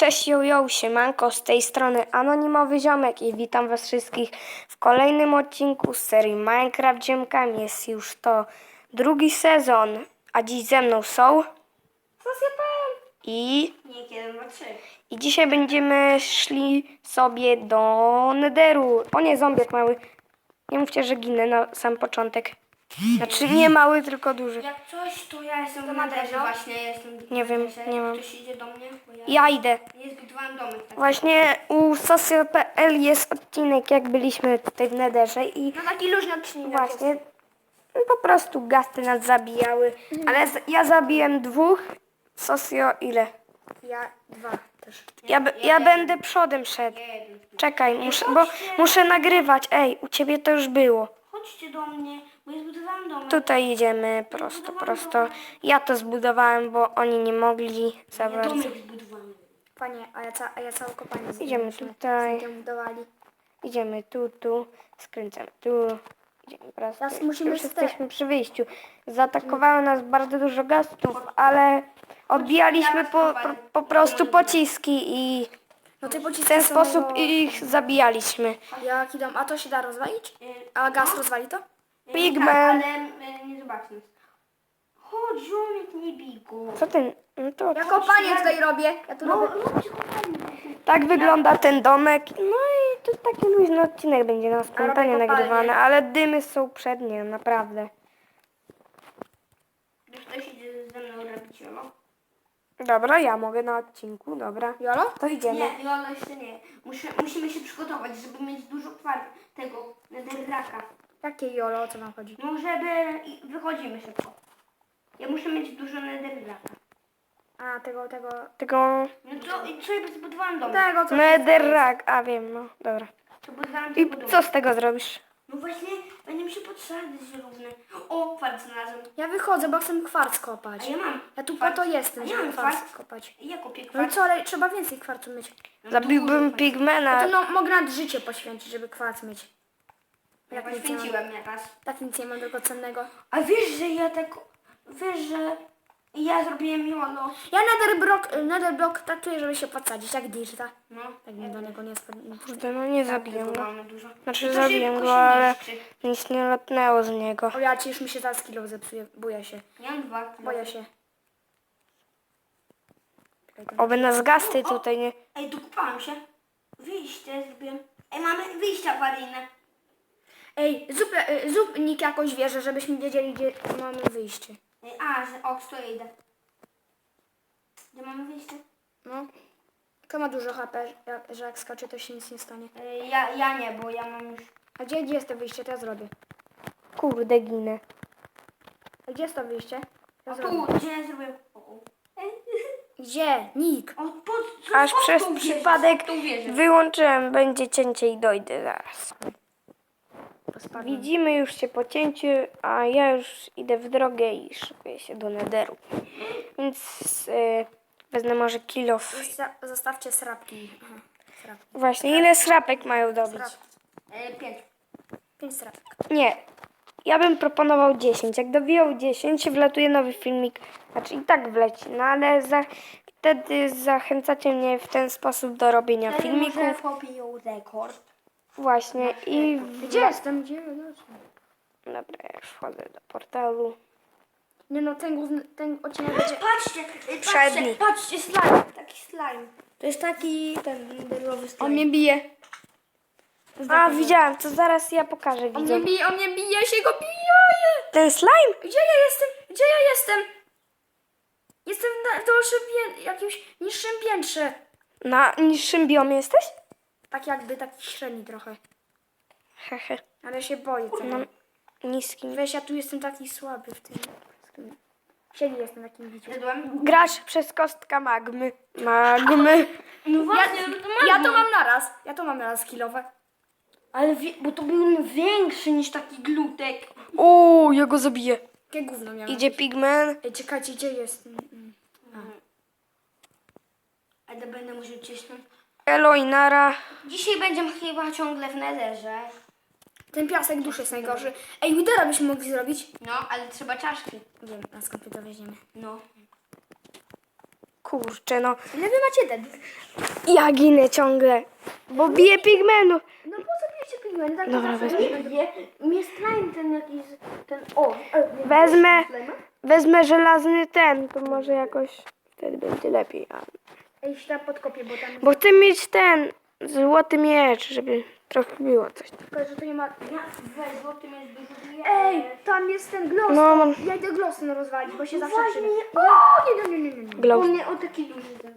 Cześć, yo, siemanko, z tej strony Anonimowy Ziomek i witam was wszystkich w kolejnym odcinku z serii Minecraft Ziemkami. Jest już to drugi sezon, a dziś ze mną są i, Nie, kiedy ma trzy. i dzisiaj będziemy szli sobie do Netheru. O nie, zombiak mały. Nie mówcie, że ginę na sam początek. Znaczy nie mały, tylko duży. Jak coś, to ja jestem To w ma Maderze właśnie, ja jestem Nie wiem, nie mam. Ktoś idzie do mnie, bo ja, Ja idę. nie zbudowałem domek. Tak. Właśnie u Socio.pl jest odcinek, jak byliśmy tutaj w Netherze i No taki luźny odcinek. Właśnie. no Po prostu gasty nas zabijały. Ale z, ja zabiłem dwóch. Socio ile? Ja dwa też. Ja, b- ja będę przodem szedł. Jeden. Czekaj, muszę, bo muszę nagrywać. Ej, u ciebie to już było. Chodźcie do mnie, bo ja zbudowałem domek. Tutaj idziemy prosto, prosto. Ja to zbudowałem, bo oni nie mogli za ja bardzo. domek. Panie, a ja, ca, a ja całe kopanie Idziemy zrobiliśmy. tutaj. Z tym budowali. Idziemy tu, tu, skręcamy tu. Idziemy prosto. Teraz musimy Już ste- jesteśmy przy wyjściu. Zaatakowało nas bardzo dużo gastów, ale odbijaliśmy po, po, po prostu pociski i No te pociski w ten sposób ich zabijaliśmy. Jak idą, a to się da rozwalić? Y, A gaz rozwali to? Pigman. Tak, ale y, nie zobaczmy. Chodź, ziomek, nie bij go. Co ten? No to Ja kopanie tutaj robię. Ja tu No, robię. róbcie kopalnię. tak wygląda ten domek. No i to taki luźny odcinek będzie na spontanie kopalnię. nagrywany, ale dymy są przednie, naprawdę. Wiesz, ktoś idzie ze mną robić jolo? Dobra, ja mogę na odcinku, dobra. Jolo? To idziemy. Nie, jolo jeszcze nie. Muszę, musimy się przygotować, żeby mieć dużo kwart tego netherraka. Jakie jolo? O co wam chodzi? No, żeby... i Wychodzimy szybko. Ja muszę mieć dużo netherraka. A, tego, tego... Tylko No to i co ja zbudowałem dom? Tego, co... netherrack, a wiem, no dobra. To I tylko dom. co z tego zrobisz? No właśnie, będzie mi się potrzebny zielony. O, kwart znalazłem. Ja wychodzę, bo chcę kwarc A kopać. ja mam. Ja tu po kwarc. to jestem, A ja żeby mam kwarc kwarc. kopać. Ja kopię No kwarc. co, ale trzeba więcej kwarcu mieć. No, Zabiłbym dużo kwarc. pigmena. To no, mogę nawet życie poświęcić, żeby kwarc mieć. Ja Jak nic nie mam. poświęciłem nieraz. Tak nic nie mam drogocennego. A wiesz, że ja tak... Wiesz, że ja zrobiłem jolo. Ja nether block, nether block traktuję, żeby się podsadzić, jak dirta. No. Tak mi do niego nie spadnie. Kurde, no nie zabiłem go. Zbudowałem dużo. Znaczy To zabiłem szybko go, się ale niszczy. nic nie lotnęło z niego. O ja ci już mi się zaraz kilo zepsuje, boję się, Ja mam dwa. boję się. Czekaj, to- Oby nas gasty tutaj nie... Ej, dokupałem się. Wyjście zrobiłem. Ej, mamy wyjście awaryjne. Ej, zrób, e, zrób nick jakoś wieżę, żebyśmy wiedzieli, gdzie mamy wyjście. Ej, a, że oks, to ja idę. Gdzie mamy wyjście? No. Kto ma dużo HP, jak, że jak skoczy, to się nic nie stanie. Ej, ja, ja nie, bo ja mam już... A gdzie, gdzie jest to wyjście? To ja zrobię. Kurde, ginę. A gdzie jest to wyjście? Ja O, zrobię. tu, gdzie ja. O, o. Ej, Gdzie? Nick. O, pod, co, Aż pod przez przypadek wyłączyłem, będzie cięcie i dojdę zaraz. Widzimy już się po cięciu, a ja już idę w drogę i szykuję się do nederu. Więc y, wezmę może kilof. Zosta- Zostawcie srapki. Aha, srapki. Właśnie, ile srapek mają dobić? Srap. Ej, pięć. Pięć srapek. Nie. Ja bym proponował 10. Jak dobiją 10, wlatuje nowy filmik. Znaczy i tak wleci, no ale za, wtedy zachęcacie mnie w ten sposób do robienia filmików. pobiją rekord. Właśnie i... Gdzie jestem? Gdzie? Dobra, ja już wchodzę do portalu. Nie no, ten główny, ten odcinek będzie... Patrzcie, Przedni. patrzcie, patrzcie, slime, taki slime. To jest taki ten netherowy slime. On mnie bije. A, widziałem, to zaraz ja pokażę On mnie widzom. bije, on mnie bije, ja się go bije! Ten slime? Gdzie ja jestem? Gdzie ja jestem? Jestem na dalszym pię- jakimś niższym piętrze. Na niższym biomie jesteś? Tak jakby taki średni trochę. Hehe. Ale ja się boję tego. Na niskim. Weź, ja tu jestem taki słaby w tym. w tym- Siedzi jestem takim. Zjadłem? Grasz przez kostka magmy. Magmy. No właśnie, no to mam. Ja to mam naraz. Ja to mam naraz kilowe. Ale wie, bo to był większy niż taki glutek. O, ja go zabiję. Jakie gówno miałem. Idzie pigmen. Ej, czekajcie, gdzie jest? Mm, mm. Ale będę musiał cisnąć. Elo i Nara. Dzisiaj będziemy chyba ciągle w netherze. Ten piasek duszy jest najgorszy. Ej, Widera byśmy mogli zrobić. No, ale trzeba czaszki. Wiem, a skąd my to weźmiemy? No. kurczę, no. Ile wy macie deadów? Ja ginę ciągle, bo biję pigmenów. No po co bijecie pigmenty? Tak Dobra, zawsze wezmę. będzie. Mnie slime ten jakiś, ten, o. e, Wezmę, Slime'a? wezmę żelazny ten, to może jakoś wtedy będzie lepiej. A, Ej, się tam podkopię, bo tam... Bo chcę mieć ten złoty miecz, żeby trochę było coś. Tylko, że to nie ma... Ja, weź, bo ty mnie dużo nie Ej, tam jest ten gloss. No, mam- Ja idę glossem rozwalić, bo się zawsze Uważaj, przyda. O, nie, nie, nie, nie, nie. U Glow. mnie o taki duży ten.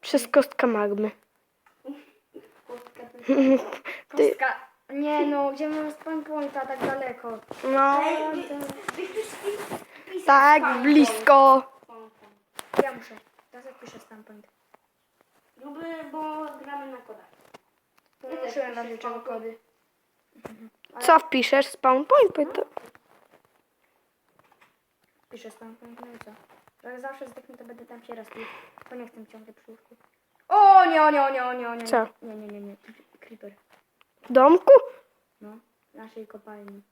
Przez kostka magmy. Kostka ten. Ty. Kostka. Nie no, gdzie mam spawn pointa tak daleko? No, Ej, wy- byś tu spi- pisał tak spam blisko. Ja muszę. Teraz jak piszę spawn point. Gruby, bo gramy na kodach. To Ja też Nauczyłem piszę spawn point. kody. Co wpiszesz? Spawn point? Powiedz To... Piszę spawn point, no i co? Że jak zawsze zdechnę, to będę tam się raspił. Bo nie chcę ciągle przy łóżku. O nie, o nie, o nie, o nie, o nie. Co? Nie, nie, nie, nie. Creeper. W domku? No, w naszej kopalni.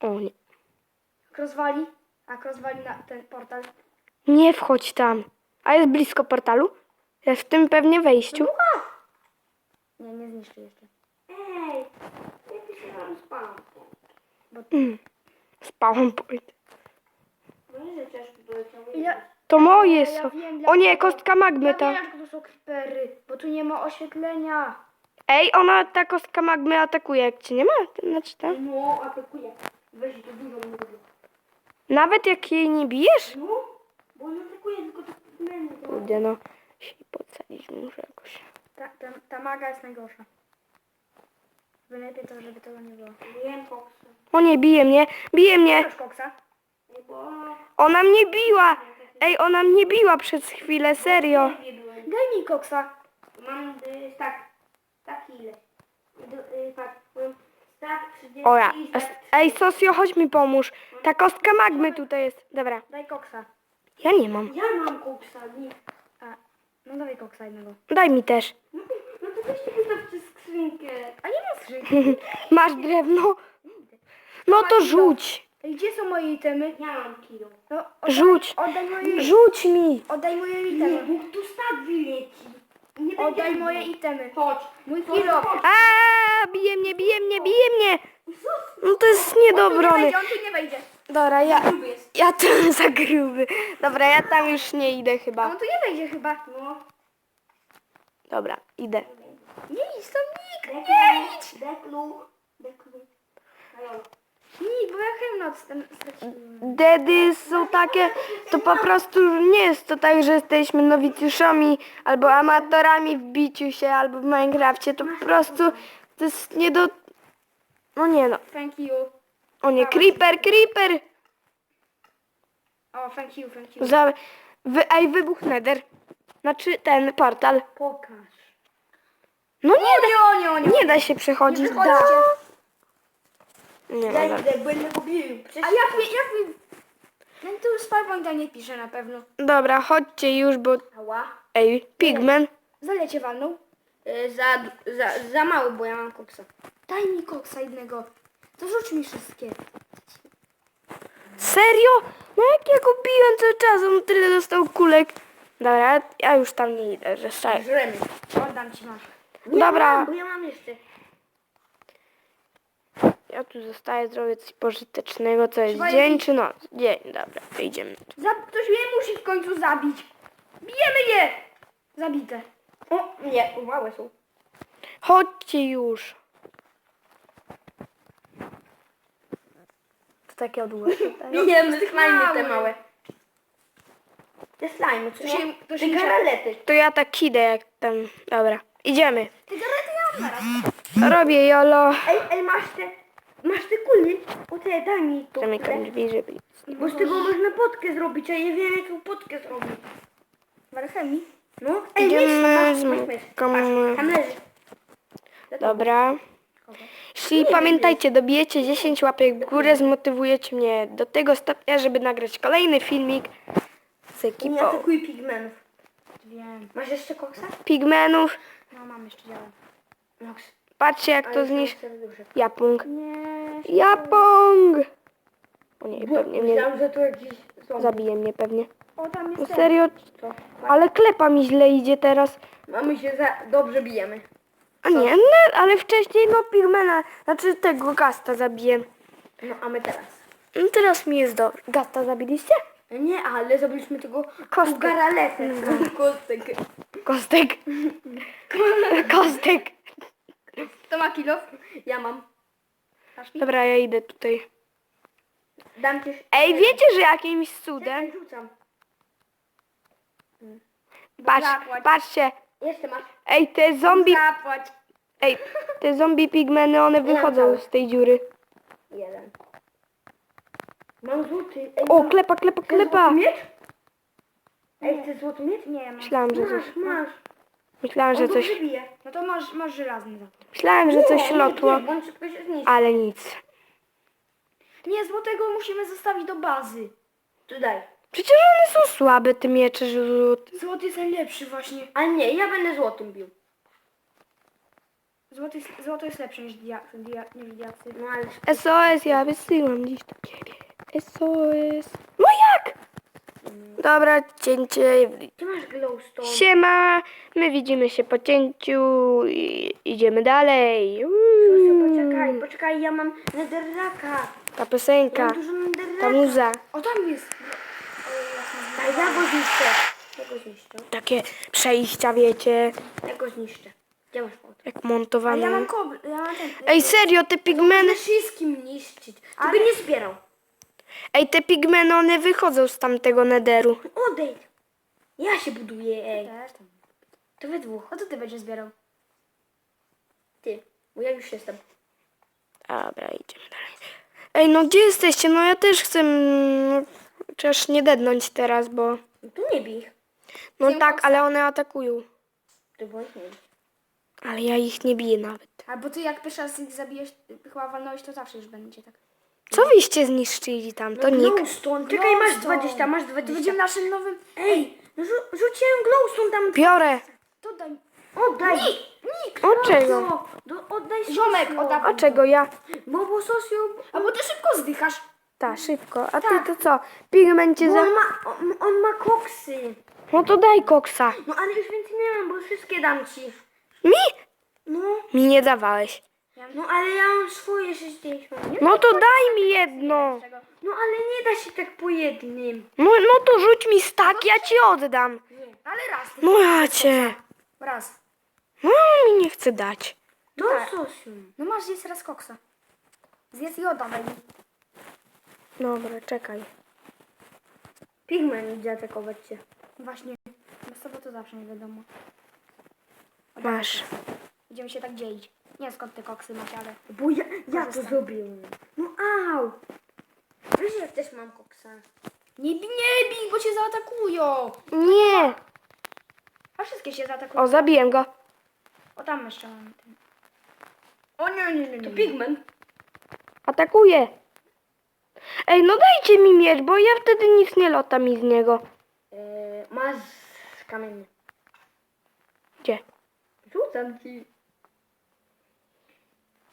O nie. Jak rozwali, jak rozwali na ten portal, Nie wchodź tam. A jest blisko portalu? Jest w tym pewnie wejściu. nie, nie zniszczy jeszcze. Ej, ja pisałem spam. Spawn point. No nie, że też doleciał. Ja, To moje Ja są. wiem, O nie, kostka magmy ja ta. wiem, jak to są creepery, bo tu nie ma oświetlenia. Ej, ona, ta kostka magmy atakuje, jak cię nie ma. Znaczy tam. No, atakuje. Weź to dużo mówię. Nawet jak jej nie bijesz? No, bo on atakuje tylko to Kurde no. Się podsadzić muszę jakoś. Ta, ta, ta maga jest najgorsza. Żeby lepiej to, żeby tego nie było. Wiem koksu. O nie, bije mnie. Bije mnie. Masz koksa? Nie. Ona mnie biła. Ej, ona mnie biła przez chwilę, serio. Daj mi koksa. Mam y, tak, tak ile? Do, y, tak, mam tak 30 O ja. i tak Ej, Sosjo, chodź mi pomóż. Ta kostka magmy tutaj jest. Dobra. Daj koksa. Ja nie mam. Ja mam koksa, nie. No dawaj koksa jednego. Daj mi też. No, to weźcie wystawcie skrzynkę. A nie mam skrzynki. Masz drewno? No to rzuć. Ej, Gdzie są moje itemy? Ja mam kilo. No, oddaj, Rzuć. Oddaj moje, Rzuć mi. oddaj moje Nie, itemy. Bóg tu stad wyleci. Nie Oddaj będziemy. moje itemy. Chodź. Mój kilo. A, bije mnie, bije mnie, bije mnie. No to jest nie do On tu nie wejdzie, Dobra, ja, Gruby jest. ja tam za gruby. Dobra, ja tam już nie idę A chyba. on tu nie wejdzie chyba. No. Dobra, idę. Nie idź tam nikt, Deklu. nie idź. Deklu. Deklu. Halo. Nikt, bo ja chemnoc ten straciłem. Dedy są takie, to po prostu nie jest to tak, że jesteśmy nowicjuszami albo amatorami w biciu się albo w Minecrafcie. To po prostu to jest nie do... No nie no. Thank you. O nie, creeper, creeper. O, thank you, thank you. Za... Wy... Ej, wybuch nether. Znaczy ten portal. Pokaż. No nie, Nie, nie, nie, nie. nie da się przechodzić. Wychodźcie. Nie, no, dobra. będę go bił. A jak mi, jak mi... No tu Spypointa nie pisze na pewno. dobra, chodźcie już, bo... Ała. Ej, pigmen. Zalecie walną. Y, za, za, za mało, bo ja mam koksa. Daj mi koksa jednego. To rzuć mi wszystkie. Serio? No jak ja go biłem cały czas, on tyle dostał kulek. Dobra, ja już tam nie idę, że. Żremy. Oddam ci masz. Nie Dobra. Mam, bo ja mam jeszcze. Ja tu zostaję, zrobię coś pożytecznego, co jest Trzeba dzień jeść. czy noc? Dzień, dobra, idziemy. Za, ktoś mnie musi w końcu zabić. Bijemy je! Zabite. O, nie, małe są. Chodźcie już. To takie odgłosy. tak? Nie, my slime małe. te małe. Te slime, co To się, to te się- garalety. To ja tak idę jak tam. Dobra, idziemy. Ty garety ja mam teraz. Robię jolo. Ej, ej, masz te, masz te kulny? O te, daj mi to. Zamykam drzwi, żeby... Bo z tego można potkę zrobić, a ja wiem jaką potkę zrobić. Marchemi? No, ej, Idziemy mysz, masz, z masz myszką. mysz. Patrz, tam leży. Dobra. Jeśli pamiętajcie, dobijecie 10 łapek w górę, zmotywujecie mnie do tego stopnia, żeby nagrać kolejny filmik z Nie ekipą atakuj pigmenów. Wiem. Masz jeszcze koksa? pigmenów. No mam jeszcze działa. Nox. Patrzcie jak Ale to zniszczy. serduszek. Japung. Nie. Japong! O nie, pewnie mnie Myślałam, że to jakiś zombie. zabije mnie pewnie. O, tam jest No serio? Co? Ale klepa mi źle idzie teraz. A my się za... dobrze bijemy. A nie, no, ale wcześniej no pigmena, znaczy tego gasta zabiłem. No, a my teraz. No teraz mi jest dobrze. Gasta zabiliście? Nie, ale zrobiliśmy tego Kostek. garaletę. Kostek. Kostek. Kostek. Kto ma kilo? Ja mam. Mi? Dobra, ja idę tutaj. Dam ci... Ej, wiecie, że jakimś cudem... Czekaj, rzucam. Patrz, Zapłać. patrzcie. Jeszcze masz. Ej, te zombie... Zapłać. Ej, te zombie pigmeny, one wychodzą z tej dziury. Jeden. Mam złoty. Ej, O, mam- klepa, klepa, Chcesz klepa. złoty miecz? Ej, chcesz złoty miecz? Nie, mam. Myślałam, że Masz, coś... masz. Myślałam, że On coś... dobrze bije. No to masz, masz żelazny za to. Myślałam, że coś Nie, lotło, Nie, bo on szybko się zniszczy. ale nic. Nie, złotego musimy zostawić do bazy. Tu daj. Przecież one są słabe, te miecze żółte. Złoty jest najlepszy właśnie. A nie, ja będę złotym bił. Złoty, jest- złoto jest lepsze niż, dia, dia, niż diaksy. No ale... SOS, ja wysyłam dziś ciebie. SOS. No jak? Dobra, cięcie. Ty masz glowstone. Siema, my widzimy się po cięciu i idziemy dalej. Proszę, Uuu, poczekaj, poczekaj, ja mam netherraka. Ta piosenka, mam dużo netherraka. ta muza, O, tam jest. Daj, ja go zniszczę. Ja go zniszczę. takie przejścia, wiecie, Ja go zniszczę. Gdzie masz pot? jak A ja montowane. mam kobl, ja mam ten... Ej, serio, te pigmeny, Będę wszystkim niszczyć. To by nie zbierał. ej, te pigmeny, one wychodzą z tamtego nederu. Odejdź. Ja się buduję, ej. To we dwóch. A co ty będziesz zbierał? Ty, bo ja już jestem. Dobra, idziemy dalej. Ej, no gdzie jesteście? No ja też chcę, mm, chociaż nie dednąć teraz, bo... No to nie bij ich. No Zjem tak, koksa. ale one atakują. Ty bądź nie bij. Ale ja ich nie biję nawet. Albo ty jak pierwszy raz ich zabijesz, chyba walnąłeś, to zawsze już będzie tak. Co wyście zniszczyli tam? To nikt. Glowstone. Czekaj, masz 20, masz 20. To będzie naszym nowym... Ej, no rzu- rzuciłem glowstone tam. Biorę. To daj. Oddaj! Nikt! O czego? Co? Do, oddaj Ziomek, Sosio. oddawaj. A czego ja? Bo, bo Sosio... A bo ty szybko zdychasz. Ta, szybko. A ty to co? Pigment cię Bo za... on ma, on, on ma koksy. No to daj koksa. No ale już więcej nie mam, bo wszystkie dam ci. Mi? No, Mi nie dawałeś. no ale ja mam swoje 60, nie? No to daj mi jedno. No ale nie da się tak po jednym. No, no to rzuć mi stak, ja ci oddam. Ale raz. No ja cię. Raz. No mi nie chce dać. To Tak. No masz zjedz raz koksa. Zjedz i oddawaj mi. Dobra, czekaj. Pigman idzie atakować cię. Właśnie. Bez tobą to zawsze nie wiadomo. Masz. Będziemy się tak dzielić. Nie skąd te koksy macie, ale... Bo ja, ja to Korzystam. zrobiłem. No au. Wiesz, jak też mam koksa. Nie, bij, nie bij, bo cię zaatakują. Nie. A wszystkie się zaatakują. O, zabiłem go. O, tam jeszcze mam ten. O nie, nie, nie, nie. To Pigman. Atakuję. Ej, no dajcie mi miecz, bo ja wtedy nic nie lota mi z niego. Yy, masz kamienny. Gdzie? Rzucam ci.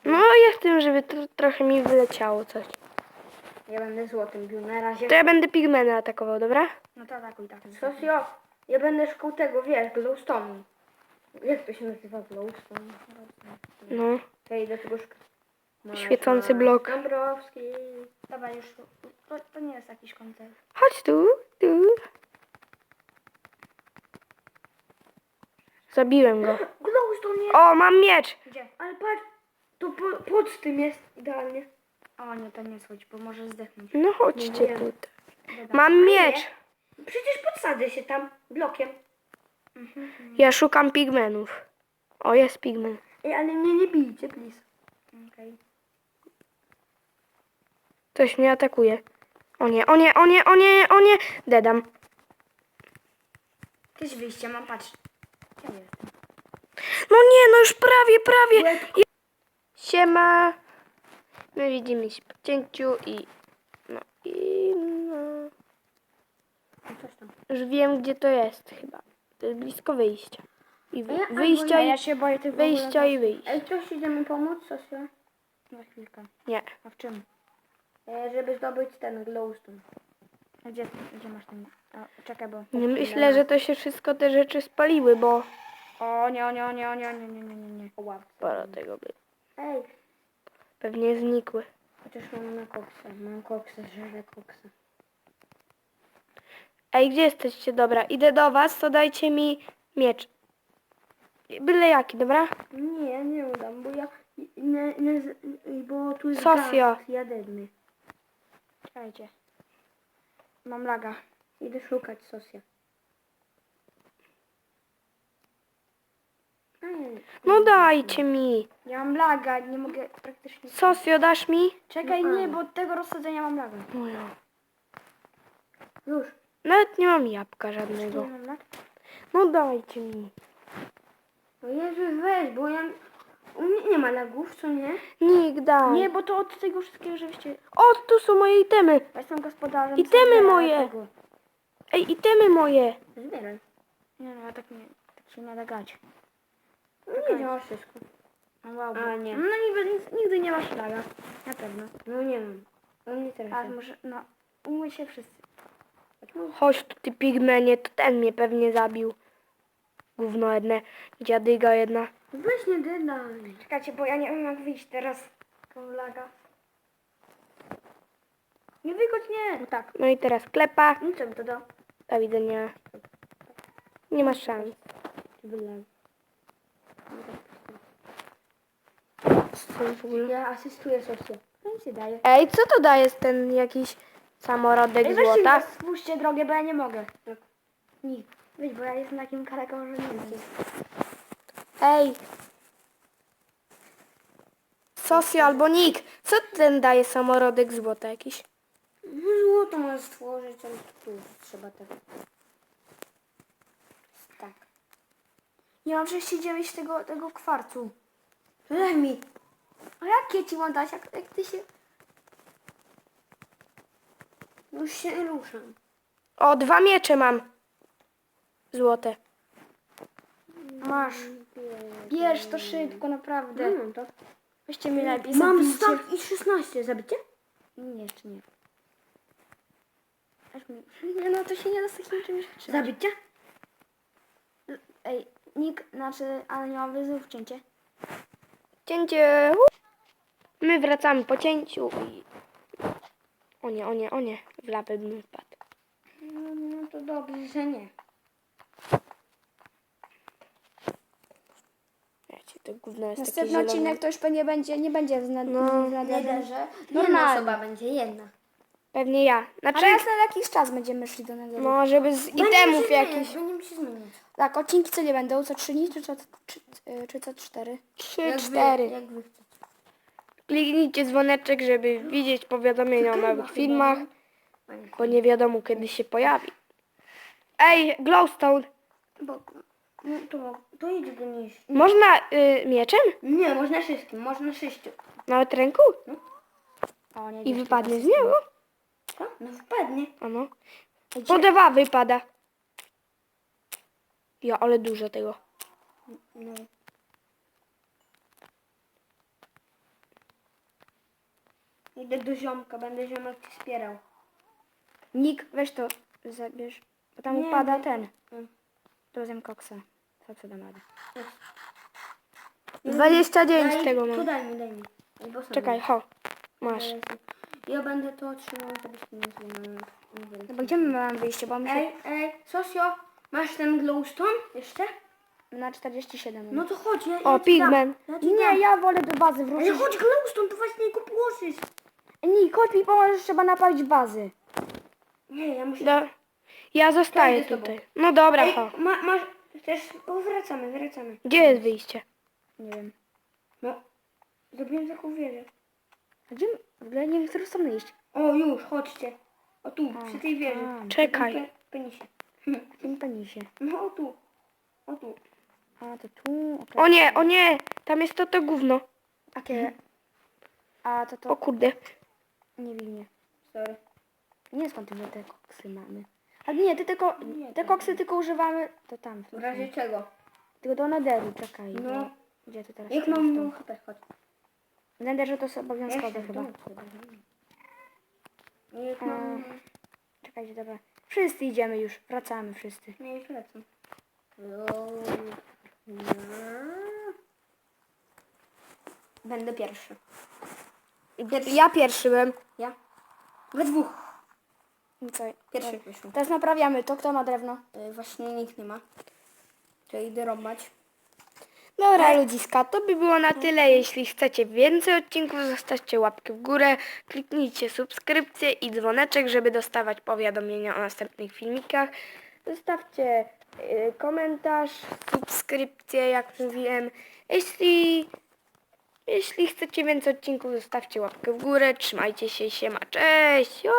No ja chcę, żeby to trochę mi wyleciało coś. Ja będę złotym bił na razie. To ja będę pigmeny atakował, dobra? No to atakuj tak. Sosio, ja będę szukał tego, wiesz, glowstone. Jak to się nazywa glowstone? No. Ja idę tego szukać. Masz, Świecący blok. Dąbrowski. Dobra, już. To, to nie jest jakiś koncert. Chodź tu, tu. Zabiłem go. Glowstone jest. O, mam miecz. Gdzie? Ale patrz, to po, pod tym jest idealnie. O nie, to nie schodź, bo może zdechnąć. No chodźcie Nie tutaj. Dobra. Mam miecz. Przecież podsadzę się tam blokiem. Ja szukam pigmenów. O, jest pigmen. Ej, ale mnie nie bijcie, please. Okej. Ktoś mnie atakuje. O nie, o nie, o nie, o nie, o nie. Dedam. Jakieś wyjście mam, patrz. Ja. No nie, no już prawie, prawie. Je- Siema. My widzimy się po cięciu i... No i... No. No coś. Już wiem, gdzie to jest chyba. To jest blisko wyjścia. I wy, ja- wyjścia A i... ja się boję tych Wyjścia i wyjścia. Ej, ktoś idzie mi pomóc, Sosio? Za chwilkę. Nie. A w czym? E, żeby zdobyć ten glowstone. Gdzie, gdzie masz ten... O, czekaj, bo... Nie myślę, że to się wszystko te rzeczy spaliły, bo O nie, o nie, o nie, o nie, o nie, nie, nie, nie, nie. O, wow. sporo tego by Ej, pewnie znikły. chociaż mam na koksa, mam koksa, żele koksa. Ej, gdzie jesteście? Dobra, idę do was, to dajcie mi miecz. Byle jaki, dobra? Nie, nie udam, bo ja... Nie, nie, bo tu jest Sofio. gaz jadedny. Czekajcie. Mam laga. Idę szukać Sosia. Ej, No dajcie mi. Ja mam laga, nie mogę praktycznie... Sosjo, dasz mi? Czekaj, nie, bo od tego rozsadzenia mam laga. Moja. Już. Nawet nie mam jabłka Nie żadnego. mam lag. No dajcie mi. No Jezus, weź, bo ja... U mnie nie ma lagów, co nie? Nikt daj. Nie, bo to od tego wszystkiego, żebyście... O, tu są moje itemy. Ja jestem gospodarzem. Itemy moje. Tego. Ej, itemy moje. Zbieraj. Nie no, ja tak, nie, tak się nie da grać. No nie masz wszystko. No wow. A, nie. No nigdy, nigdy nie masz laga. Na pewno. No nie mam. On nie A teraz. może, no, umyj się wszyscy. Chodź tu, ty pigmenie, to ten mnie pewnie zabił. Gówno jedne, dziadyga jedna. Weź nie dydaj. Czekajcie, bo ja nie wiem jak wyjść teraz. Mam laga. Nie wychodź, nie. No tak. No i teraz klepa. By to do? Do widzenia. Nie ma szans. Byle. Co w ogóle? Ja asystuję nic nie daje. Ej, co to daje ten jakiś samorodek Ej, weźcie złota? mi spójrzcie drogę, bo ja nie mogę. Nikt. Weź, bo ja jestem takim kaleką, że nie wiem. Ej. Sosio albo Nick, co ten daje samorodek złota jakiś? No złoto możesz stworzyć, ale tu trzeba tego. Tak. Nie mam 39 tego, tego kwarcu. Daj mi. A jakie ci mam dać? Jak, jak ty się... Już się ruszam. O, dwa miecze mam. Złote. Masz. Bierz to szybko, naprawdę. No mam to. Weźcie mi lepiej. Mam zabijcie. stak i 16. Zabicie? Nie, jeszcze nie. Aż mi... Nie, no to się nie da z takim czymś wytrzymać. Zabicie? Ej, nick, znaczy anonimowy znów cięcie. Cięcie. My wracamy po cięciu i... O nie, o nie, o nie. W lapę bym wpadł. No, no to dobrze, że nie. To gówno jest takie Następny zielone. odcinek to już pewnie będzie, nie będzie w nad, No. naderze. że Jedna Normalnie. osoba będzie, jedna. Pewnie ja. Znaczy, Ale raz na jakiś czas będziemy szli do naderu. no żeby z Będziemy itemów się jakichś. zmieniać, Będziemy się zmieniać. Tak, odcinki co nie będą? Co 3 dni, czy co, czy, y, czy co 4? Trzy, Jak wy- cztery. Jak wy chcecie. Kliknijcie dzwoneczek, żeby widzieć powiadomienia o nowych filmach, bo nie wiadomo kiedy się pojawi. Ej, glowstone. Bo, no to, to idź go. Można y, mieczem? Nie, można wszystkim, można sześciu. Nawet ręką? O, nie I wypadnie z niego? Co? No wpadnie. Ano. Ej, Po dwa wypada. Ja, ale dużo tego. No. Idę do ziomka, będę ziomek ci wspierał. Nick, weź to zabierz. Bo tam Nie, upada nie. ten. To zjem koksa. Koksa dam radę. 29 Daj, tego To mam. daj mi, daj mi. Sam Czekaj, ho. Masz. Ja będę to trzymał, żebyś nie zmienił. No bo gdzie my mamy wyjście? Bo mi się... Ej, ej, Sosio, masz ten glowstone jeszcze? Na 47. No to chodź, ja, O, ja pigment. Ja ci Nie, ja wolę do bazy Ale wrócić. chodź glowstone, to właśnie go położysz. Nick, chodź mi pomożesz, trzeba naprawić bazy. Nie, ja muszę... Do... Ja zostaję z tutaj. No dobra, Ej, ho. ma, masz... Też... O, wracamy, wracamy. Gdzie jest wyjście? Nie wiem. No, zrobiłem taką wieżę. A gdzie... W ogóle nie wiem, w którą stronę iść. O, już, chodźcie. O tu, A, przy tej wieży. tam. Czekaj. Pe- Penisie. W tym penisie. No, o tu. O tu. A, to tu... okej. O nie, o nie. Tam jest to to gówno. Jakie? A, to O to... kurde. Nie wiem, nie. Sorry. Nie skąd ty te koksy mamy. A nie, ty tylko... Te koksy tylko używamy... To tam. W razie czego? Tylko do naderu, czekaj. No. Gdzie to teraz? Jak mam Tu. no HP, chodź. W naderze to jest obowiązkowe Jak chyba. Jak mam... czekajcie, dobra. Wszyscy idziemy już, wracamy wszyscy. Nie, już lecą. Będę pierwszy. Ja pierwszy byłem. Ja? We dwóch. Pierwszy wyszło. Teraz naprawiamy to, kto ma drewno. Y, Właśnie nikt nie ma. To idę rąbać. Dobra ludziska, to by było na tyle. Jeśli chcecie więcej odcinków, zostawcie łapkę w górę, kliknijcie subskrypcję i dzwoneczek, żeby dostawać powiadomienia o następnych filmikach. Zostawcie y, komentarz, subskrypcję, jak mówiłem. Jeśli, jeśli chcecie więcej odcinków, zostawcie łapkę w górę. Trzymajcie się, siema, cześć! Jo!